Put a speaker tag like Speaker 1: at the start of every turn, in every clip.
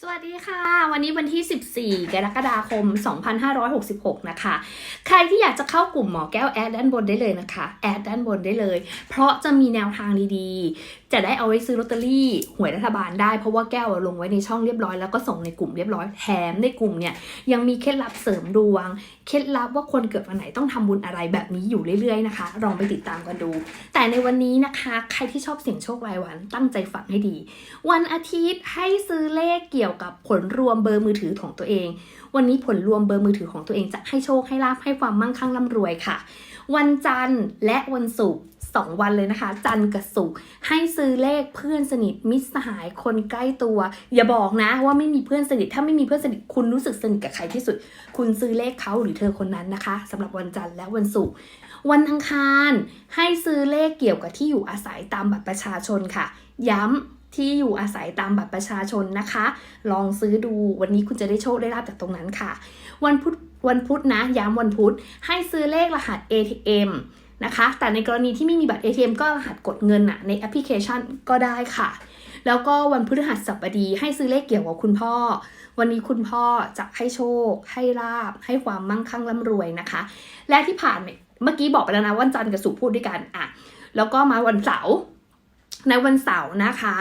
Speaker 1: สวัสดีค่ะ วันนี้วันที่ 14 กรกฎาคม 2566 นะคะ ใครที่อยากจะเข้ากลุ่มหมอแก้วแอดด้านบนได้เลยนะคะ แอดด้านบนได้เลย เพราะจะมีแนวทางดีๆจะได้เอาไว้ซื้อลอตเตอรี่หวยรัฐบาลได้เพราะว่าแก้วลงไว้ในช่องเรียบร้อยแล้วก็ส่งในกลุ่มเรียบร้อยแถมในกลุ่มเนี่ยยังมีเคล็ดลับเสริมดวง เคล็ดลับว่าคนเกิดวันไหนต้องทำบุญอะไรแบบนี้อยู่เรื่อยๆนะคะลองไปติดตามกันดู แต่ในวันนี้นะคะ ใครที่ชอบเสี่ยงโชครายวันตั้งใจฟังให้ดี วันอาทิตย์ให้ซื้อเลขเกี่ยวกับผลรวมเบอร์มือถือของตัวเอง วันนี้ผลรวมเบอร์มือถือของตัวเองจะให้โชคให้ลาภให้ความมั่งคั่งร่ำรวยค่ะ วันจันทร์และวันศุกร์ สองวันเลยนะคะ จันกับศุกให้ซื้อเลขเพื่อนสนิทมิตรสหายคนใกล้ตัว อย่าบอกนะว่าไม่มีเพื่อนสนิทถ้าไม่มีเพื่อนสนิทคุณรู้สึกสนิทกับใครที่สุด คุณซื้อเลขเขาหรือเธอคนนั้นนะคะสำหรับวันจันทร์และวันศุกร์วันอังคารให้ซื้อเลขเกี่ยวกับที่อยู่อาศัยตามบัตรประชาชนค่ะ ย้ำที่อยู่อาศัยตามบัตรประชาชนนะคะ ลองซื้อดูวันนี้คุณจะได้โชคได้ลาบจากตรงนั้นค่ะ วันพุธวันพุธนะย้ำวันพุธให้ซื้อเลขรหัส ATM นะคะ แต่ในกรณีที่ไม่มีบัตร ATM ก็รหัสกดเงินอะในแอปพลิเคชันก็ได้ค่ะ แล้วก็วันพฤหัสบดีให้ซื้อเลขเกี่ยวกับคุณพ่อ วันนี้คุณพ่อจะให้โชค ให้ลาบ ให้ความมั่งคั่งร่ำรวยนะคะ และที่ผ่านเมื่อกี้บอกไปแล้วนะวันจันทร์กับสุพูดด้วยกันอะแล้วก็มาวันเสาร์ ในวันเสาร์นะคะ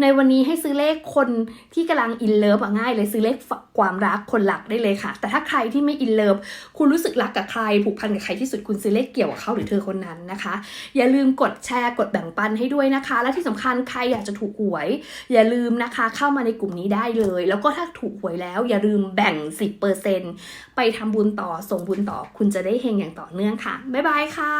Speaker 1: ในวันนี้ให้ซื้อเลขคนที่กำลังอินเลิฟง่ายเลยซื้อเลขความรักคนหลักได้เลยค่ะ แต่ถ้าใครที่ไม่อินเลิฟคุณรู้สึกรักกับใคร ผูกพันกับใครที่สุดคุณซื้อเลขเกี่ยวกับเขาหรือเธอคนนั้นนะคะ อย่าลืมกดแชร์กดแบ่งปันให้ด้วยนะคะ และที่สำคัญใครอยากจะถูกหวย อย่าลืมนะคะเข้ามาในกลุ่มนี้ได้เลย แล้วก็ถ้าถูกหวยแล้ว อย่าลืมแบ่ง 10%ไปทำบุญต่อส่งบุญต่อ คุณจะได้เฮงอย่างต่อเนื่องค่ะบ๊ายบายค่ะ